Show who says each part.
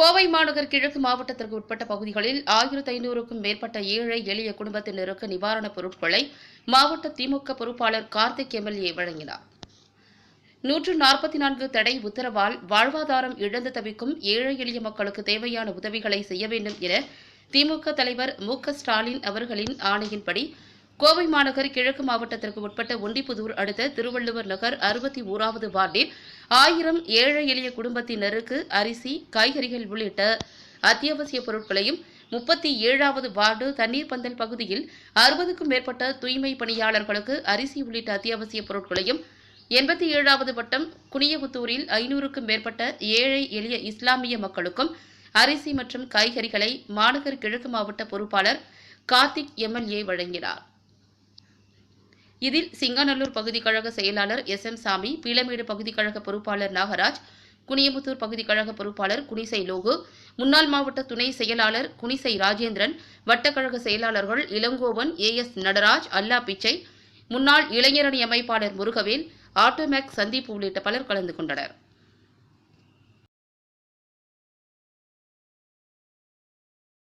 Speaker 1: கோவை மாநகர் கிழக்கு மாவட்டத்திற்கு உட்பட்ட பகுதிகளில் ஆயிரத்து ஐநூறுக்கும் மேற்பட்ட ஏழை எளிய குடும்பத்தினருக்கு நிவாரணப் பொருட்களை மாவட்ட திமுக பொறுப்பாளர் கார்த்திக் எம்எல்ஏ வழங்கினார். நூற்று நாற்பத்தி நான்கு தடை உத்தரவால் வாழ்வாதாரம் இழந்து தவிக்கும் ஏழை எளிய மக்களுக்கு தேவையான உதவிகளை செய்ய வேண்டும் என திமுக தலைவர் மு. ஸ்டாலின் அவர்களின் ஆணையின்படி கோவை மாநகர் கிழக்கு மாவட்டத்திற்கு உட்பட்ட ஒண்டிப்புதூர் அடுத்த திருவள்ளுவர் நகர் அறுபத்தி ஓராவது வார்டில் ஆயிரம் ஏழை எளிய குடும்பத்தினருக்கு அரிசி காய்கறிகள் உள்ளிட்ட அத்தியாவசிய பொருட்களையும் முப்பத்தி ஏழாவது வார்டு தண்ணீர் பந்தல் பகுதியில் அறுபதுக்கும் மேற்பட்ட தூய்மை பணியாளர்களுக்கு அரிசி உள்ளிட்ட அத்தியாவசிய பொருட்களையும் எண்பத்தி ஏழாவது வட்டம் குனியபுத்தூரில் ஐநூறுக்கும் மேற்பட்ட ஏழை எளிய இஸ்லாமிய மக்களுக்கும் அரிசி மற்றும் காய்கறிகளை மாநகர் கிழக்கு மாவட்ட பொறுப்பாளர் கார்த்திக் எம்எல்ஏ வழங்கினார். இதில் சிங்காநல்லூர் பகுதி கழக செயலாளர் எஸ் எம் சாமி பீளமேடு பகுதி கழக பொறுப்பாளர் நாகராஜ் குனியமுத்தூர் பகுதி கழக பொறுப்பாளர் குனிசை லோகு முன்னாள் மாவட்ட துணை செயலாளர் குனிசை ராஜேந்திரன் வட்டக்கழக செயலாளர்கள் இளங்கோவன் ஏ எஸ் நடராஜ் அல்லா பிச்சை முன்னாள் இளைஞரணி அமைப்பாளர் முருகவேல் ஆட்டோமேக் சந்தீப் உள்ளிட்ட பலர் கலந்து கொண்டனர்.